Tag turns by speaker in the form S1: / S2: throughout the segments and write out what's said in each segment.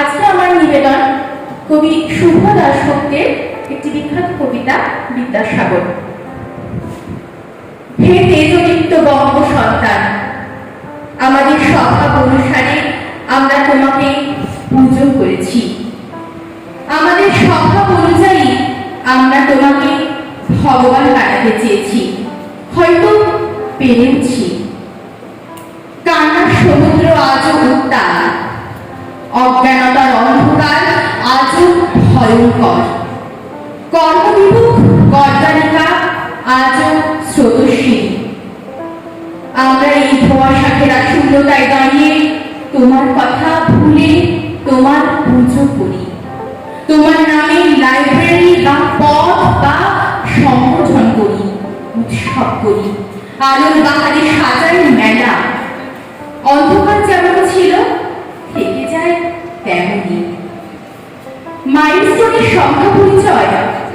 S1: আজকে আমার নিবেদন কবি শুভ দাসভক্তের একটি বিখ্যাত কবিতা বিদ্যাসাগর। হে তেজদীপ্ত বঙ্গ সন্তান, আমাদের স্বভাব অনুসারে আমরা তোমাকে পূজন করেছি। আমাদের স্বভাব অনুযায়ী আমরা তোমাকে ভগবান বানাতে চেয়েছি। হয়তো পেরেছি। ভয়ঙ্কর কর্মবিমুখ গর্দানিকা আজও স্রোতস্বিনী। আমরা এই ধোঁয়াশা ঘেরা শূন্যতায় দাঁড়িয়ে তোমার কথা ভুলে তোমার পুজো করি। তোমার নামে লাইব্রেরি বা পথ বা সংগঠন করি, উৎসব করি। আলোর বাহারে সাজাই মেলা। অন্ধকার যেমন ছিল সংখ্যা পরিচয়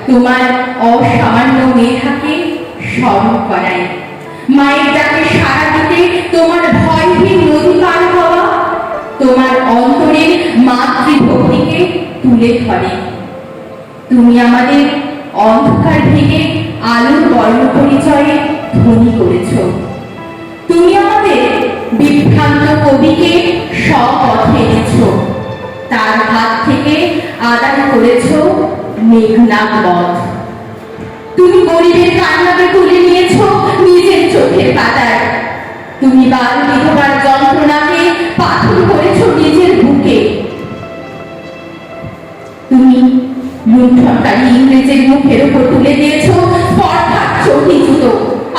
S1: তোমার অসামান্য মেধাকে স্মরণ করায় মায়ের ডাকে সাড়া দিতে তোমার ভয়হীন নদী পার হওয়া, তোমার অন্তরের মাতৃভক্তিকে তুলে ধরে। তুমি আমাদের অন্ধকার ভেঙে আলোর বর্ণ পরিচয়ে ধনী করেছ। তুমি আমাদের বিভ্রান্ত কবিকে স্বপথে এনেছ। তার হাত থেকে আদায় করেছ মেঘনা পথ তুমি গরিবের কান্নাকে তুলে নিয়েছ নিজের চোখের পাতায়। তুমি বাল বিধবার যন্ত্রণাকে পাথর করেছ নিজের বুকে। তুমি লুণ্ঠনকারী ইংরেজের মুখের উপর তুলে দিয়েছ স্পর্ধার চটি জুতো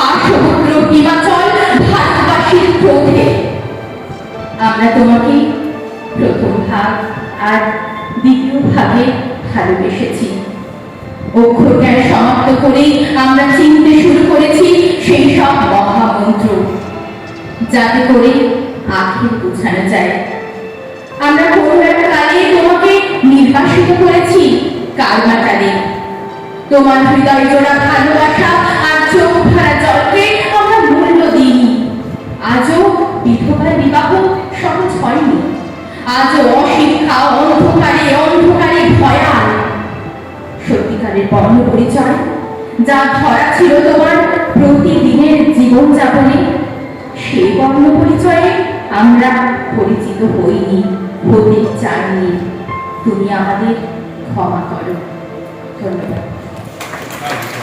S1: আর সমুদ্র হিমাচল ভারতবাসীর ক্রোধে আমরা তোমাকে প্রথম ভাগ আর দ্বিতীয় ভাগে ভালোবেসেছি। অক্ষর জ্ঞান সমাপ্ত করেই আমরা চিনতে শুরু করেছি সেই সব মহামন্ত্র। যাতে করে আখের বোঝানো যায়। আমরা একটা কালে তোমাকে নির্বাসিত করেছি কারমাটারে তোমার হৃদয় জোড়া ভালোবাসা আর চোখ ভরা জলকে আমরা মূল্য দিইনি। আজও বিধবার বিবাহ সহজ হয়নি। আজও অশিক্ষা অন্ধকারে অন্ধকারে ভয়াল। সত্যিকারের বর্ণ পরিচয় যা ধরা ছিল তোমার প্রতিদিনের জীবনযাপনে, সেই বর্ণ পরিচয়ে আমরা পরিচিত হইনি, হতে চাইনি। তুমি আমাদের ক্ষমা করো। ধন্যবাদ।